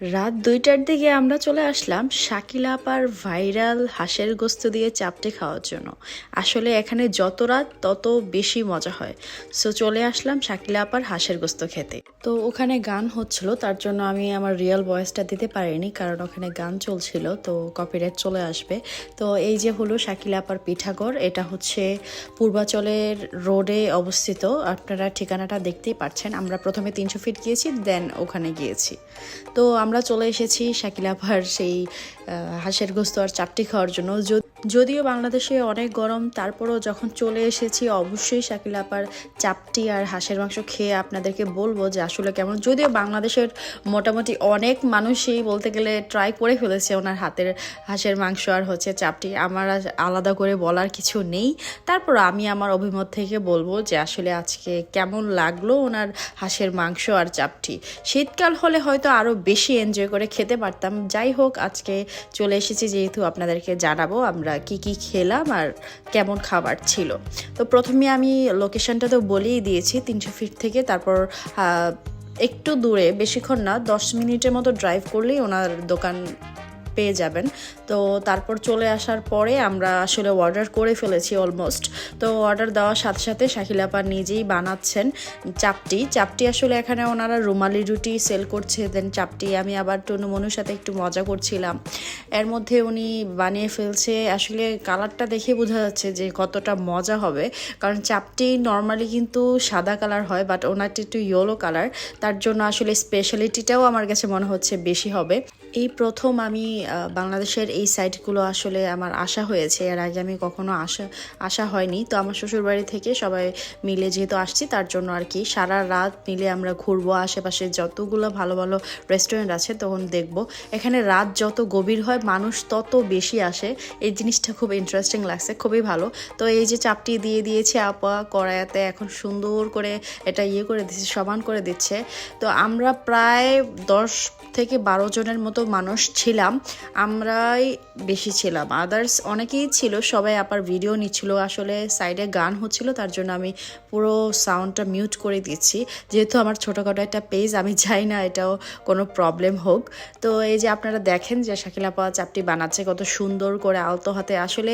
রাত দুইটার দিকে আমরা চলে আসলাম শাকিলা আপার ভাইরাল হাঁসের গোস্ত দিয়ে চাপটে খাওয়ার জন্য। আসলে এখানে যত রাত, তত বেশি মজা হয়। সো চলে আসলাম শাকিলা আপার হাঁসের গোস্ত খেতে। তো ওখানে গান হচ্ছিল, তার জন্য আমি আমার রিয়েল ভয়েসটা দিতে পারিনি, কারণ ওখানে গান চলছিল, তো কপিরাইট চলে আসবে। তো এই যে হলো শাকিলা আপার পিঠাগড়, এটা হচ্ছে পূর্বাচলের রোডে অবস্থিত। আপনারা ঠিকানাটা দেখতেই পাচ্ছেন আমরা প্রথমে তিনশো ফিট গিয়েছি দেন ওখানে গিয়েছি। তো আমরা চলে এসেছি শাকিলাভার সেই হাঁসের গোস্ত আর চাপটি খাওয়ার জন্য। যদিও বাংলাদেশে অনেক গরম, তারপরও যখন চলে এসেছি, অবশ্যই শাকিলাপার চাপটি আর হাঁসের মাংস খেয়ে আপনাদেরকে বলব যে আসলে কেমন। যদিও বাংলাদেশের মোটামুটি অনেক মানুষই বলতে গেলে ট্রাই করে ফেলেছে ওনার হাতের হাঁসের মাংস আর হচ্ছে চাপটি। আমার আলাদা করে বলার কিছু নেই। তারপর আমি আমার অভিমত থেকে বলব যে আসলে আজকে কেমন লাগল ওনার হাঁসের মাংস আর চাপটি। শীতকাল হলে হয়তো আরও বেশি এনজয় করে খেতে পারতাম। যাই হোক, আজকে চলে এসেছি যেহেতু আপনাদেরকে জানাব আমরা কি কি খেলাম আর কেমন খাবার ছিল। তো প্রথমে আমি লোকেশনটা তো বলেই দিয়েছি, তিনশো ফিট থেকে। তারপর একটু দূরে, বেশিক্ষণ না, দশ মিনিটের মতো ড্রাইভ করলেই ওনার দোকান পেয়ে যাবেন। তো তারপর চলে আসার পরে আমরা আসলে অর্ডার করে ফেলেছি অলমোস্ট তো অর্ডার দেওয়ার সাথে সাথে শাকিলাপা নিজেই বানাচ্ছেন চাপটি। চাপটি আসলে এখানে ওনারা রুমালি রুটি সেল করছে দেন চাপটি আমি আবার টনু মনুর সাথে একটু মজা করছিলাম। এর মধ্যে উনি বানিয়ে ফেলছে, আসলে কালারটা দেখে বোঝা যাচ্ছে যে কতটা মজা হবে। কারণ চাপটি নর্মালি কিন্তু সাদা কালার হয় বাট ওনারটি একটু ইয়েলো কালার। তার জন্য আসলে স্পেশালিটিটাও আমার কাছে মনে হচ্ছে বেশি হবে। এই প্রথম আমি বাংলাদেশের এই সাইটগুলো আসলে আমার আশা হয়েছে। এর আগে আমি কখনো আসা আসা হয়নি। তো আমার শ্বশুরবাড়ি থেকে সবাই মিলে যেহেতু আসছি, তার জন্য আর কি সারা রাত মিলে আমরা ঘুরবো, আশেপাশে যতগুলো ভালো ভালো রেস্টুরেন্ট আছে তখন দেখব। এখানে রাত যত গভীর হয়, মানুষ তত বেশি আসে। এই জিনিসটা খুব ইন্টারেস্টিং লাগছে, খুবই ভালো। তো এই যে চাপটি দিয়ে দিয়েছে আপা, কড়াইয়াতে এখন সুন্দর করে এটা ইয়ে করে দিচ্ছে, সমান করে দিচ্ছে। তো আমরা প্রায় দশ থেকে বারো জনের মতো মানুষ ছিলাম, আমরাই বেশি ছিলাম। আদার্স অনেকেই ছিল, সবাই আবার ভিডিও নিচ্ছিল, আসলে সাইডে গান হচ্ছিল, তার জন্য আমি পুরো সাউন্ডটা মিউট করে দিচ্ছি। যেহেতু আমার ছোটোখাটো একটা পেজ আমি চাই না এটাও কোনো প্রবলেম হোক। তো এই যে আপনারা দেখেন যে শাকিলাপা চাপটি বানাচ্ছে, কত সুন্দর করে আলতো হাতে, আসলে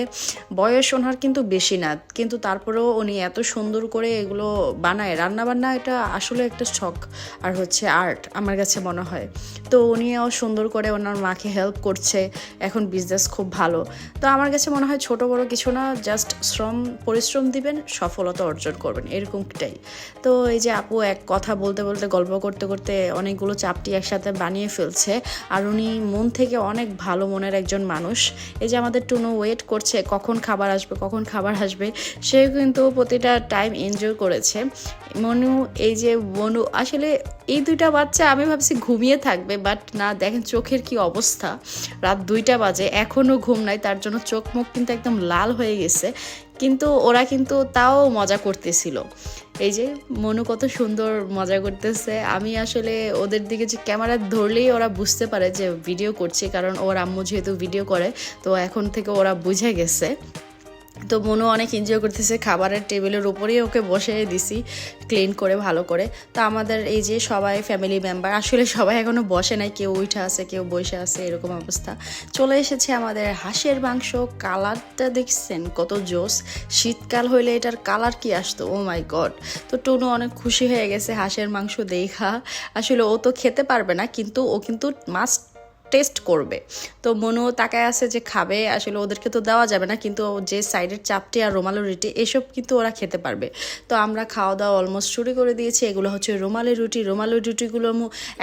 বয়স ওনার কিন্তু বেশি না, কিন্তু তারপরেও উনি এত সুন্দর করে এগুলো বানায়। রান্নাবান্না এটা আসলে একটা শখ, আর হচ্ছে আর্ট আমার কাছে মনে হয়। তো উনিও সুন্দর করে ওনার মাকে হেল্প করছে। এখন বিজনেস খুব ভালো। তো আমার কাছে মনে হয় ছোট বড় কিছু না জাস্ট শ্রম, পরিশ্রম দিবেন, সফলতা অর্জন করবেন, এরকমটাই। তো এই যে আপু এক কথা বলতে বলতে, গল্প করতে করতে অনেকগুলো চাপটি একসাথে বানিয়ে ফেলছে। আর উনি মন থেকে অনেক ভালো মনের একজন মানুষ। এই যে আমাদের টুনো ওয়েট করছে, কখন খাবার আসবে, কখন খাবার আসবে সে কিন্তু প্রতিটা টাইম এনজয় করেছে। মনু, এই যে মনু, আসলে এই দুইটা বাচ্চা আমি ভাবছি ঘুমিয়ে থাকবে বাট না, দেখেন চোখের কি অবস্থা। রাত দুইটা বাজে এখনও ঘুম নাই, তার জন্য চোখ মুখ কিন্তু একদম লাল হয়ে গেছে। কিন্তু ওরা কিন্তু তাও মজা করতেছিল। এই যে, মনু কত সুন্দর মজা করতেছে। আমি আসলে ওদের দিকে যে ক্যামেরা ধরলেই ওরা বুঝতে পারে যে ভিডিও করছি, কারণ ওর আম্মু যেহেতু ভিডিও করে, তো এখন থেকে ওরা বুঝে গেছে। তো মনু অনেক এনজয় করতেছে, খাবারের টেবিলের উপরেই ওকে বসে দিছি ক্লিন করে, ভালো করে। তো আমাদের এই যে সবাই ফ্যামিলি মেম্বার আসলে সবাই এখনও বসে নাই, কেউ উঠে আছে, কেউ বসে আছে, এরকম অবস্থা। চলে এসেছে আমাদের হাঁসের মাংস কালারটা দেখছেন কত জোস। শীতকাল হইলে এটার কালার কি আসতো? ও মাই গড তো টুনু অনেক খুশি হয়ে গেছে হাঁসের মাংস দেখা। আসলে ও তো খেতে পারবে না, কিন্তু ও কিন্তু মাস্ট টেস্ট করবে। তো মনও তাকায় আছে যে খাবে, আসলে ওদেরকে তো দেওয়া যাবে না, কিন্তু যে সাইডের চাপটি আর রোমালো রুটি, এসব কিন্তু ওরা খেতে পারবে। তো আমরা খাওয়া দাওয়া অলমোস্ট শুরু করে দিয়েছি, এগুলো হচ্ছে রুমালি রুটি। রুমালি রুটিগুলো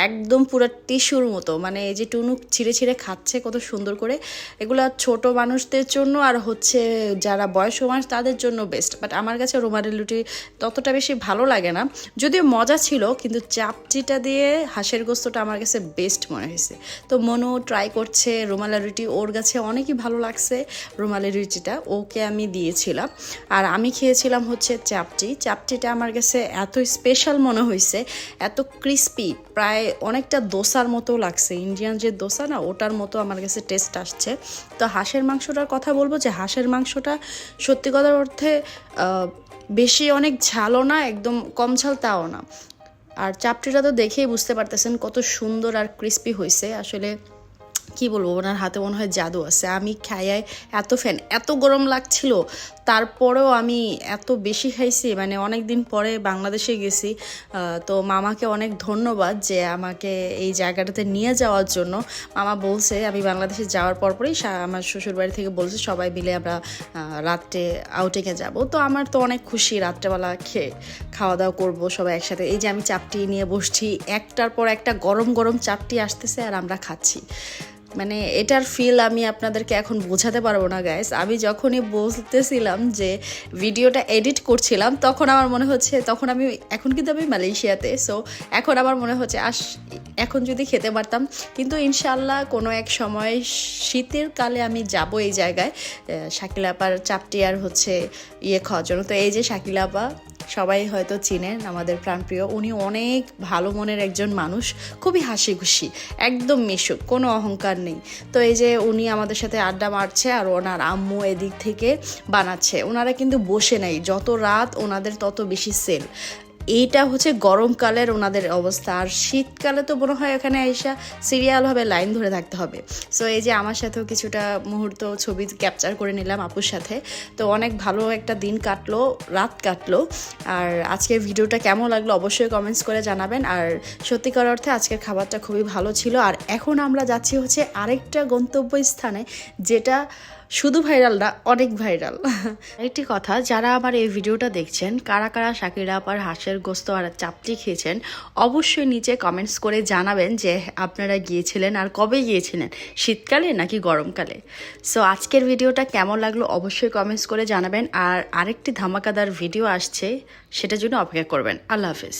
একদম পুরো টিস্যুর মতো মানে এই যে টুনুক ছিঁড়ে ছিঁড়ে খাচ্ছে কত সুন্দর করে। এগুলো ছোট মানুষদের জন্য আর হচ্ছে যারা বয়স্ক মানুষ, তাদের জন্য বেস্ট বাট আমার কাছে রুমালি রুটি ততটা বেশি ভালো লাগে না। যদিও মজা ছিল, কিন্তু চাপটিটা দিয়ে হাঁসের গোস্তটা আমার কাছে বেস্ট মনে হয়েছে। তো মনু ট্রাই করছে রুমালা রুটি ওর কাছে অনেকই ভালো লাগছে রুমালি রুটিটা, ওকে আমি দিয়েছিলাম। আর আমি খেয়েছিলাম হচ্ছে চাপটি। চাপটিটা আমার কাছে এত স্পেশাল মনে হয়েছে এত ক্রিস্পি প্রায় অনেকটা দোসার মতো লাগছে। ইন্ডিয়ান যে দোসা না, ওটার মতো আমার কাছে টেস্ট আসছে। তো হাঁসের মাংসটার কথা বলব যে হাঁসের মাংসটা সত্যি কথার অর্থে বেশি অনেক ঝালও না, একদম কম ঝাল তাও না। আর চাপটিটা তো দেখেই বুঝতে পারতেছেন কত সুন্দর আর ক্রিস্পি হয়েছে আসলে কি বলব, ওনার হাতে মনে হয় জাদু আছে। আমি খাইয়াই এত ফ্যান এত গরম লাগছিল। তারপরেও আমি এত বেশি খাইছি মানে অনেক দিন পরে বাংলাদেশে গেছি। তো মামাকে অনেক ধন্যবাদ যে আমাকে এই জায়গাটাতে নিয়ে যাওয়ার জন্য। মামা বলছে, আমি বাংলাদেশে যাওয়ার পরপরই আমার শ্বশুরবাড়ি থেকে বলছে, সবাই মিলে আমরা রাত্রে আউটিংয়ে যাব। তো আমার তো অনেক খুশি রাত্রেবেলা খেয়ে খাওয়া দাওয়া করব সবাই একসাথে। এই যে আমি চাপটি নিয়ে বসছি, একটার পর একটা গরম গরম চাপটি আসতেছে আর আমরা খাচ্ছি। মানে এটার ফিল আমি আপনাদেরকে এখন বোঝাতে পারব না গাইস আমি যখনই বলতেছিলাম যে ভিডিওটা এডিট করছিলাম, তখন আমার মনে হচ্ছে, তখন আমি, এখন কিন্তু আমি মালয়েশিয়াতে সো এখন আমার মনে হচ্ছে, আস, এখন যদি খেতে পারতাম, কিন্তু ইনশাল্লাহ কোনো এক সময় শীতের কালে আমি যাব এই জায়গায় শাকিলাপার চাপটি আর হচ্ছে ইয়ে খাওয়ার জন্য। তো এই যে শাকিলাপা সবাই হয়তো চিনেন আমাদের প্রাণপ্রিয়। উনি অনেক ভালো মনের একজন মানুষ, খুবই হাসি খুশি একদম মিশুক, কোনো অহংকার নেই। তো এই যে উনি আমাদের সাথে আড্ডা মারছে আর ওনার আম্মু এদিক থেকে বানাচ্ছে। ওনারা কিন্তু বসে নেই, যত রাত ওনাদের তত বেশি সেল। এইটা হচ্ছে গরমকালের ওনাদের অবস্থা। আর শীতকালে তো মনে হয় এখানে আইসা সিরিয়ালভাবে লাইন ধরে থাকতে হবে। সো এই যে আমার সাথেও কিছুটা মুহূর্ত ছবি ক্যাপচার করে নিলাম আপুর সাথে। তো অনেক ভালো একটা দিন কাটলো, রাত কাটলো। আর আজকের ভিডিওটা কেমন লাগল অবশ্যই কমেন্টস করে জানাবেন। আর সত্যিকার অর্থে আজকের খাবারটা খুবই ভালো ছিল। আর এখন আমরা যাচ্ছি হচ্ছে আরেকটা গন্তব্যস্থানে, যেটা শুধু ভাইরাল না, অনেক ভাইরাল একটি কথা, যারা আমার এই ভিডিওটা দেখছেন, কারা কারা শাকিরা আপার হাঁসের গোস্ত আর চাপটি খেয়েছেন, অবশ্যই নিচে কমেন্টস করে জানাবেন যে আপনারা গিয়েছিলেন আর কবে গিয়েছিলেন, শীতকালে নাকি গরমকালে। সো আজকের ভিডিওটা কেমন লাগল অবশ্যই কমেন্টস করে জানাবেন। আর আরেকটি ধামাকাদার ভিডিও আসছে, সেটার জন্য অপেক্ষা করবেন। আল্লাহ হাফেজ।